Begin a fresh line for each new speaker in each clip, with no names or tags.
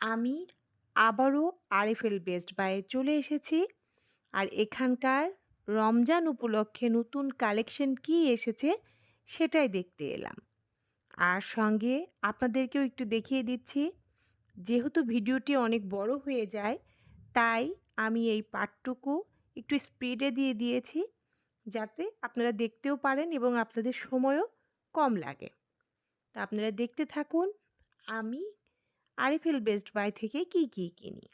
আমি আবারও RFL best বাইয়ে চলে এসেছি। আর এখানকার রমজান উপলক্ষে নতুন কালেকশন কি এসেছে সেটাই দেখতে এলাম। আর সঙ্গে আপনাদেরকেও একটু দেখিয়ে দিচ্ছি, যেহেতু ভিডিওটি অনেক বড় হয়ে যায়, তাই আমি এই পার্টটুকু একটু স্পিডে দিয়ে দিয়েছি, যাতে আপনারা দেখতেও পারেন এবং আপনাদের সময়ও কম লাগে। তা আপনারা দেখতে থাকুন, আমি আরএফএল বেস্ট বাই থেকে কি কি কিনি?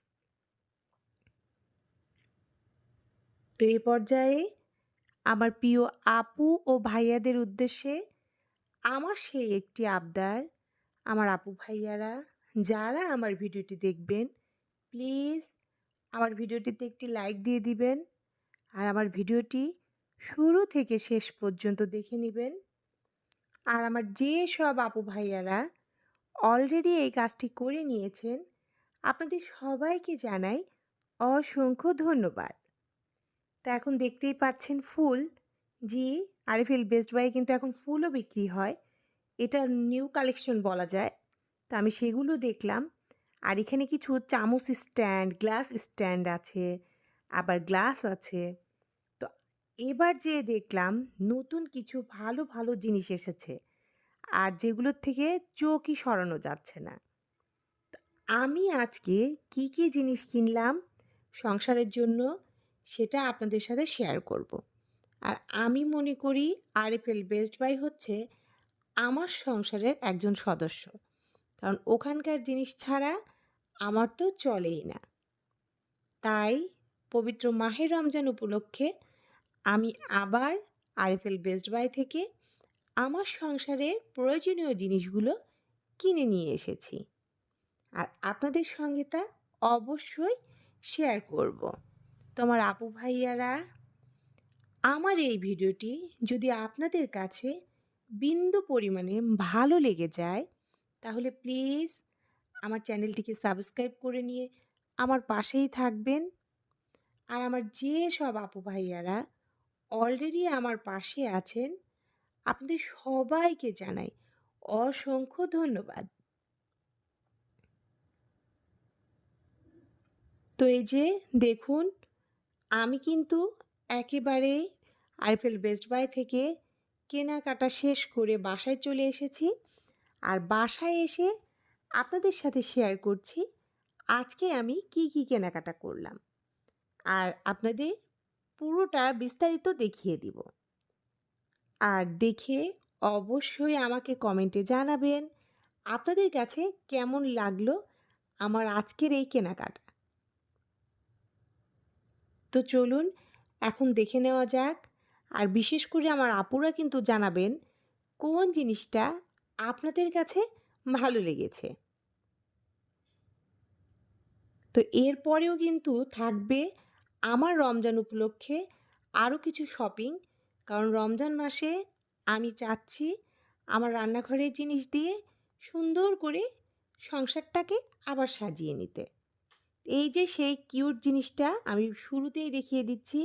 তো এই পর্যায়ে আমার প্রিয় আপু ও ভাইয়াদের উদ্দেশ্যে আমার সেই একটি আবদার। আমার আপু ভাইয়ারা, যারা আমার ভিডিওটি দেখবেন, প্লিজ আমার ভিডিওটিতে একটি লাইক দিয়ে দিবেন আর আমার ভিডিওটি শুরু থেকে শেষ পর্যন্ত দেখে নেবেন। আর আমার যে সব আপু ভাইয়ারা অলরেডি এই কাজটি করে নিয়েছেন। আপনাদের সবাইকে জানাই অসংখ্য ধন্যবাদ। তো এখন দেখতেই পাচ্ছেন ফুল। জি আরএফএল বেস্ট বাই কিন্তু এখন ফুলও বিক্রি হয়। এটা নিউ কালেকশন বলা যায়। তো আমি সেগুলো দেখলাম। আর এখানে কিছু চামচ স্ট্যান্ড গ্লাস স্ট্যান্ড আছে, আবার গ্লাস আছে। তো এবার যে দেখলাম, নতুন কিছু ভালো ভালো জিনিস এসেছে। আর যেগুলোর থেকে চোখই সরানো যাচ্ছে না। আমি আজকে কি কি জিনিস কিনলাম সংসারের জন্য সেটা আপনাদের সাথে শেয়ার করব। আর আমি মনে করি আরএফএল বেস্ট বাই হচ্ছে আমার সংসারের একজন সদস্য। কারণ ওখানকার জিনিস ছাড়া আমার তো চলেই না। তাই পবিত্র মাহের রমজান উপলক্ষে আমি আবার আরএফএল বেস্ট বাই থেকে আমার সংসারের প্রয়োজনীয় জিনিসগুলো কিনে নিয়ে এসেছি। আর আপনাদের সঙ্গে তা অবশ্যই শেয়ার করব। তোমার আপু ভাইয়ারা, আমার এই ভিডিওটি যদি আপনাদের কাছে বিন্দু পরিমাণে ভালো লেগে যায়, তাহলে প্লিজ আমার চ্যানেলটিকে সাবস্ক্রাইব করে নিয়ে আমার পাশেই থাকবেন। আর আমার যে সব আপু ভাইয়ারা অলরেডি আমার পাশে আছেন আপনাদের সবাইকে জানাই অসংখ্য ধন্যবাদ। তো এই যে দেখুন, আমি কিন্তু একেবারে আইফেল বেস্ট বাই থেকে কেনাকাটা শেষ করে বাসায় চলে এসেছি। আর বাসায় এসে আপনাদের সাথে শেয়ার করছি আজকে আমি কি কি কেনাকাটা করলাম। আর আপনাদের পুরোটা বিস্তারিত দেখিয়ে দিব। আর দেখে অবশ্যই আমাকে কমেন্টে জানাবেন, আপনাদের কাছে কেমন লাগল আমার আজকের এই কেনাকাটা? তো চলুন, এখন দেখে নেওয়া যাক, আর বিশেষ করে আমার আপুরা কিন্তু জানাবেন, কোন জিনিসটা আপনাদের কাছে ভালো লেগেছে? তো এরপরেও কিন্তু থাকবে আমার রমজান উপলক্ষে আরও কিছু শপিং কারণ রমজান মাসে আমি চাচ্ছি আমার রান্নাঘরের জিনিস দিয়ে সুন্দর করে সংসারটাকে আবার সাজিয়ে নিতে। এই যে সেই কিউট জিনিসটা আমি শুরুতেই দেখিয়ে দিচ্ছি,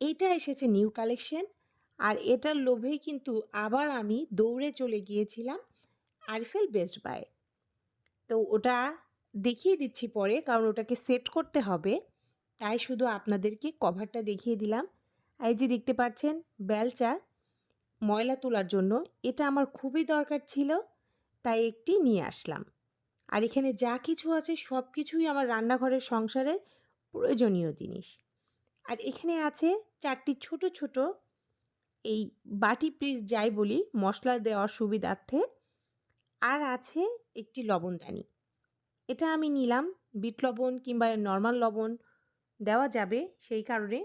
এটা এসেছে নিউ কালেকশন আর এটার লোভেই কিন্তু আবার আমি দৌড়ে চলে গিয়েছিলাম আরফেল বেস্ট বাই। তো ওটা দেখিয়ে দিচ্ছি পরে কারণ ওটাকে সেট করতে হবে, তাই শুধু আপনাদেরকে কভারটা দেখিয়ে দিলাম। এই যে দেখতে পাচ্ছেন, বেলচা ময়লা তোলার জন্য, এটা আমার খুবই দরকার ছিল, তাই একটি নিয়ে আসলাম। আর এখানে যা কিছু আছে, সব কিছুই আমার রান্নাঘরের সংসারের প্রয়োজনীয় জিনিস। আর এখানে আছে চারটি ছোট ছোট, এই বাটি পিস যাই বলি, মশলা দেওয়ার সুবিধার্থে। আর আছে একটি লবণদানি এটা আমি নিলাম, বিট লবণ কিংবা নর্মাল লবণ দেওয়া যাবে, সেই কারণে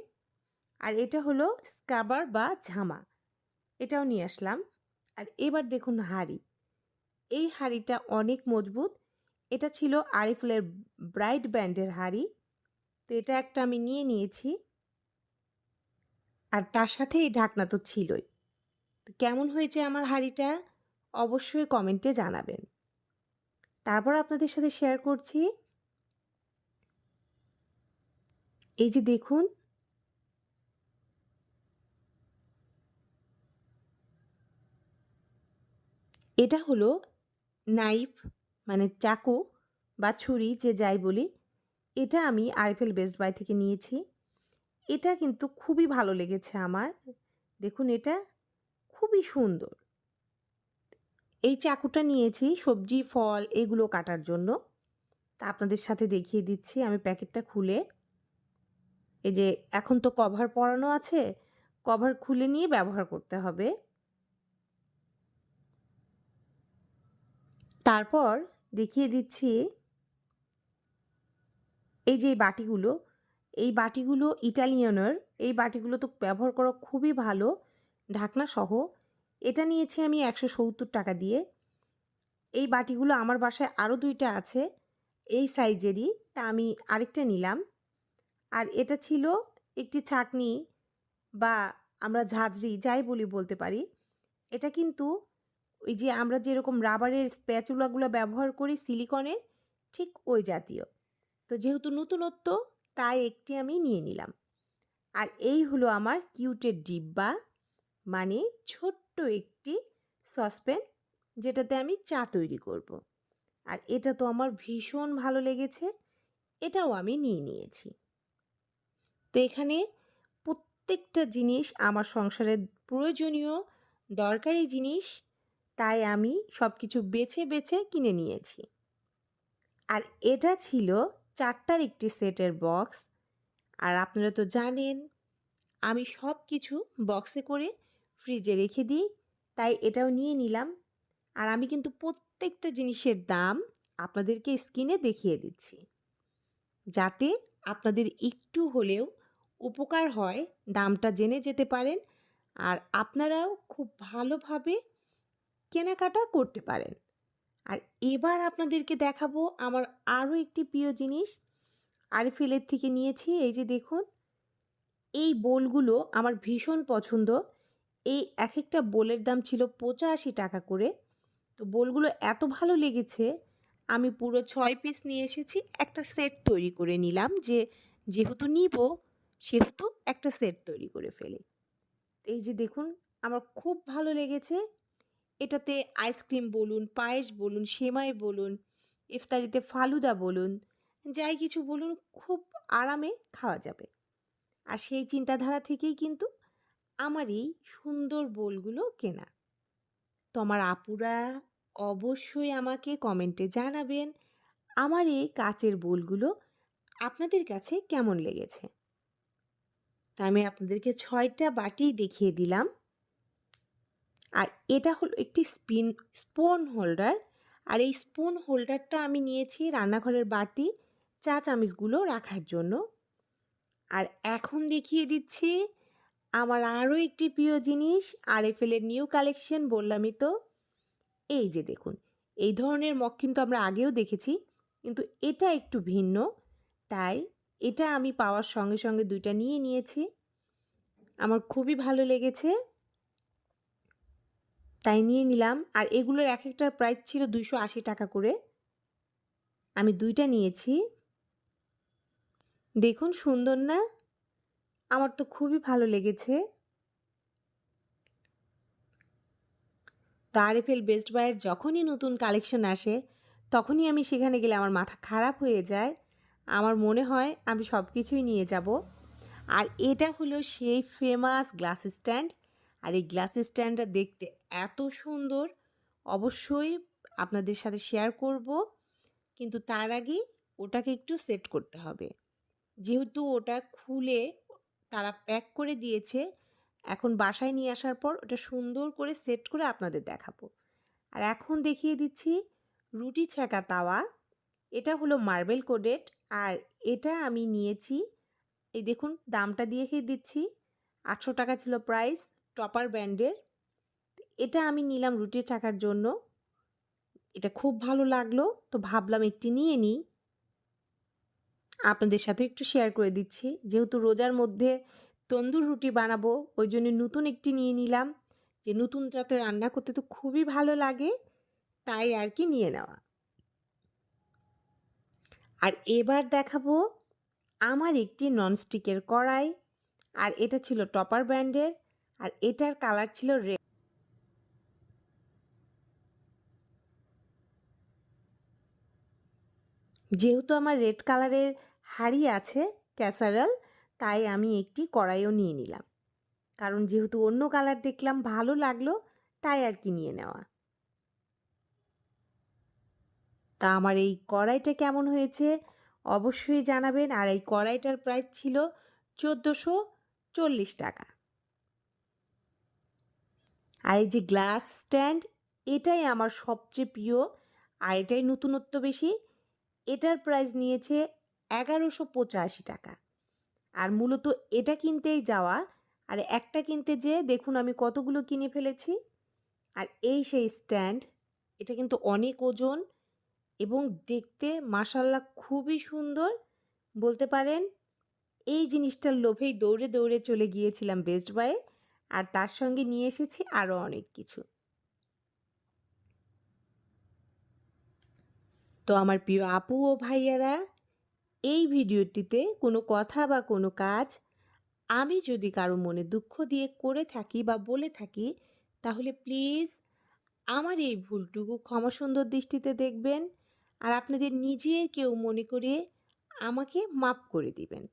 আর এটা হলো স্কাবার বা ঝামা। এটাও নিয়ে আসলাম। আর এবার দেখুন হাঁড়ি। এই হাঁড়িটা অনেক মজবুত। এটা ছিল আরিফুলের ব্রাইট ব্যান্ডের হাড়ি। তো এটা একটা আমি নিয়ে নিয়েছি। আর তার সাথে এই ঢাকনা তো ছিলই। তো কেমন হয়েছে আমার হাঁড়িটা? অবশ্যই কমেন্টে জানাবেন। তারপর আপনাদের সাথে শেয়ার করছি। এই যে দেখুন এটা হলো নাইফ মানে চাকু বা ছুরি, যে যাই বলি, এটা আমি আরএফএল বেস্ট বাই থেকে নিয়েছি। এটা কিন্তু খুবই ভালো লেগেছে আমার। দেখুন, এটা খুবই সুন্দর। এই চাকুটা নিয়েছি সবজি, ফল এগুলো কাটার জন্য। তা আপনাদের সাথে দেখিয়ে দিচ্ছি, আমি প্যাকেটটা খুলে। এই যে, এখন তো কভার পরানো আছে, কভার খুলে নিয়ে ব্যবহার করতে হবে। তারপর দেখিয়ে দিচ্ছি এই যে বাটিগুলো, এই বাটিগুলো ইটালিয়ানের, এই বাটিগুলো তো ব্যবহার করা খুবই ভালো, ঢাকনা সহ। এটা নিয়েছি আমি একশো সত্তর টাকা দিয়ে। এই বাটিগুলো আমার বাসায় আরও দুইটা আছে, এই সাইজেরই, তা আমি আরেকটা নিলাম। আর এটা ছিল একটি ছাকনি বা আমরা ঝাঁঝরি, যাই বলি বলতে পারি। এটা কিন্তু ওই যে আমরা যেরকম রাবারের স্প্যাচুলাগুলো ব্যবহার করি সিলিকনের ঠিক ওই জাতীয়। তো যেহেতু নতুনত্ব, তাই একটি আমি নিয়ে নিলাম। আর এই হলো আমার কিউটের ডিব্বা মানে ছোট্ট একটি সসপ্যান যেটাতে আমি চা তৈরি করব। আর এটা তো আমার ভীষণ ভালো লেগেছে, এটাও আমি নিয়ে নিয়েছি। তো এখানে প্রত্যেকটা জিনিস আমার সংসারের প্রয়োজনীয়, দরকারি জিনিস তাই আমি সব কিছু বেছে বেছে কিনে নিয়েছি। আর এটা ছিল চারটার একটি সেটের বক্স। আর আপনারা তো জানেন, আমি সব কিছু বক্সে করে ফ্রিজে রেখে দিই, তাই এটাও নিয়ে নিলাম। আর আমি কিন্তু প্রত্যেকটা জিনিসের দাম আপনাদেরকে স্ক্রিনে দেখিয়ে দিচ্ছি। যাতে আপনাদের একটু হলেও উপকার হয় দামটা জেনে যেতে পারেন। আর আপনারাও খুব ভালোভাবে কেনাকাটা করতে পারেন। আর এবার আপনাদেরকে দেখাবো আমার আরও একটি প্রিয় জিনিস। আরফিলের থেকে নিয়েছি, এই যে দেখুন। এই বোলগুলো আমার ভীষণ পছন্দ। এই এক একটা বোলের দাম ছিল পঁচাশি টাকা করে। তো বোলগুলো এত ভালো লেগেছে, আমি পুরো ছয় পিস নিয়ে এসেছি, একটা সেট তৈরি করে নিলাম যে যেহেতু নিব, সেহেতু একটা সেট তৈরি করে ফেলি। এই যে দেখুন, আমার খুব ভালো লেগেছে। এটাতে আইসক্রিম বলুন, পায়েস বলুন, সেমাই বলুন, ইফতারিতে ফালুদা বলুন, যাই কিছু বলুন, খুব আরামে খাওয়া যাবে। আর সেই চিন্তাধারা থেকেই কিন্তু আমার এই সুন্দর বোলগুলো কেনা। তো আমার আপুরা অবশ্যই আমাকে কমেন্টে জানাবেন, আমার এই কাচের বোলগুলো আপনাদের কাছে কেমন লেগেছে? তা আমি আপনাদেরকে ছয়টা বাটি দেখিয়ে দিলাম। আর এটা হলো একটি স্পিন, স্পুন হোল্ডার। আর এই স্পুন হোল্ডারটা আমি নিয়েছি রান্নাঘরের বাটি চা চামচগুলো রাখার জন্য। আর এখন দেখিয়ে দিচ্ছি আমার আরও একটি প্রিয় জিনিস আর এফেলের নিউ কালেকশন, বললামই তো। এই যে দেখুন, এই ধরনের মগ কিন্তু আমরা আগেও দেখেছি, কিন্তু এটা একটু ভিন্ন। তাই এটা আমি পাওয়ার সঙ্গে সঙ্গে দুইটা নিয়ে নিয়েছি। আমার খুবই ভালো লেগেছে। তাই নিয়ে নিলাম। আর এগুলোর এক একটার প্রাইস ছিল দুইশো আশি টাকা করে। আমি দুইটা নিয়েছি। দেখুন সুন্দর না? আমার তো খুবই ভালো লেগেছে। তো আরএফএল বেস্ট বাইয়ের যখনই নতুন কালেকশন আসে, তখনই আমি সেখানে গেলে আমার মাথা খারাপ হয়ে যায়। আমার মনে হয় আমি সব কিছুই নিয়ে যাব। আর এটা হলো সেই ফেমাস গ্লাস স্ট্যান্ড আর এই গ্লাস স্ট্যান্ডটা দেখতে এত সুন্দর। অবশ্যই আপনাদের সাথে শেয়ার করব। কিন্তু তার আগে ওটাকে একটু সেট করতে হবে। যেহেতু ওটা খুলে তারা প্যাক করে দিয়েছে, এখন বাসায় নিয়ে আসার পর ওটা সুন্দর করে সেট করে আপনাদের দেখাবো। আর এখন দেখিয়ে দিচ্ছি রুটি ছ্যাঁকা তাওয়া। এটা হলো মার্বেল কোডেড। আর এটা আমি নিয়েছি, এই দেখুন, দামটা দিয়ে দিচ্ছি। আটশো টাকা ছিল প্রাইস টপার ব্র্যান্ডের এটা আমি নিলাম রুটি চাকার জন্য। এটা খুব ভালো লাগল, তো ভাবলাম একটি নিয়ে নিই। আপনাদের সাথে একটু শেয়ার করে দিচ্ছি। যেহেতু রোজার মধ্যে তন্দুর রুটি বানাবো, ওই জন্য নতুন একটি নিয়ে নিলাম। যে নতুন নতুনটাতে রান্না করতে তো খুবই ভালো লাগে, তাই আর কি নিয়ে নেওয়া। আর এবার দেখাবো আমার একটি ননস্টিকের কড়াই, আর এটা ছিল টপার ব্র্যান্ডের আর এটার কালার ছিল রেড যেহেতু আমার রেড কালারের হাড়ি আছে ক্যাসারাল, তাই আমি একটি কড়াইও নিয়ে নিলাম। কারণ যেহেতু অন্য কালার দেখলাম ভালো লাগল, তাই আর কি নিয়ে নেওয়া। তা আমার এই কড়াইটা কেমন হয়েছে অবশ্যই জানাবেন, আর এই কড়াইটার প্রাইস ছিল চোদ্দোশো চল্লিশ টাকা। আর এই যে গ্লাস স্ট্যান্ড এটাই আমার সবচেয়ে প্রিয়, আর এটাই নতুনত্ব বেশি। এটার প্রাইস নিয়েছে এগারোশো পঁচাশি টাকা। আর মূলত এটা কিনতেই যাওয়া, আর একটা কিনতে যেয়ে দেখুন আমি কতগুলো কিনে ফেলেছি। আর এই সেই স্ট্যান্ড এটা কিন্তু অনেক ওজন এবং দেখতে মাসাল্লা খুবই সুন্দর। বলতে পারেন এই জিনিসটার লোভেই দৌড়ে দৌড়ে চলে গিয়েছিলাম বেস্ট বায়ে আর তার সঙ্গে নিয়ে এসেছি আরও অনেক কিছু। তো আমার প্রিয় আপু ও ভাইয়ারা, এই ভিডিওটিতে কোনো কথা বা কোনো কাজ আমি যদি কারও মনে দুঃখ দিয়ে করে থাকি বা বলে থাকি, তাহলে প্লিজ আমার এই ভুলটুকু ক্ষমা সুন্দর দৃষ্টিতে দেখবেন আর আপনাদের নিজের কেউ মনে করে আমাকে মাপ করে দিবেন।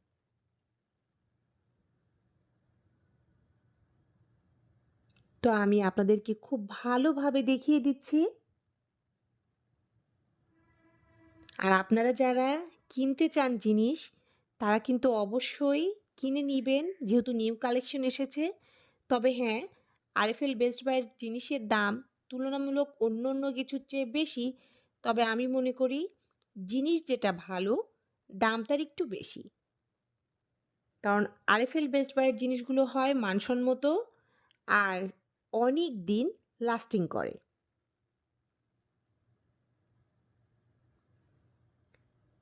তো আমি আপনাদেরকে খুব ভালোভাবে দেখিয়ে দিচ্ছি। আর আপনারা যারা কিনতে চান জিনিস, তারা কিন্তু অবশ্যই কিনে নেবেন, যেহেতু নিউ কালেকশন এসেছে। তবে হ্যাঁ আরএফএল বেস্ট বাইয়ের জিনিসের দাম তুলনামূলক অন্য অন্য কিছুর চেয়ে বেশি। তবে আমি মনে করি, জিনিস যেটা ভালো, দাম তার একটু বেশি। কারণ আরএফএল বেস্ট বাইয়ের জিনিসগুলো হয় মানসম্মত আর অনেক দিন লাস্টিং করে।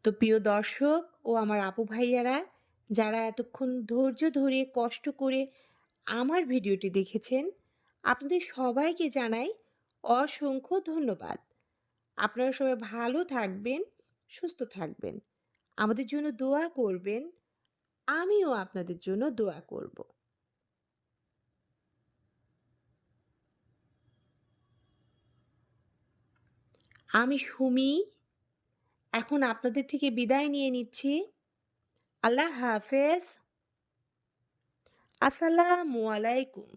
তো প্রিয় দর্শক ও আমার আপু ভাইয়ারা, যারা এতক্ষণ ধৈর্য ধরে, কষ্ট করে আমার ভিডিওটি দেখেছেন, আপনাদের সবাইকে জানাই অসংখ্য ধন্যবাদ। আপনারা সবাই ভালো থাকবেন, সুস্থ থাকবেন। আমাদের জন্য দোয়া করবেন, আমিও আপনাদের জন্য দোয়া করব। আমি সুমি এখন আপনাদের থেকে বিদায় নিয়ে নিচ্ছি। আল্লাহ হাফেজ। আসসালামু আলাইকুম।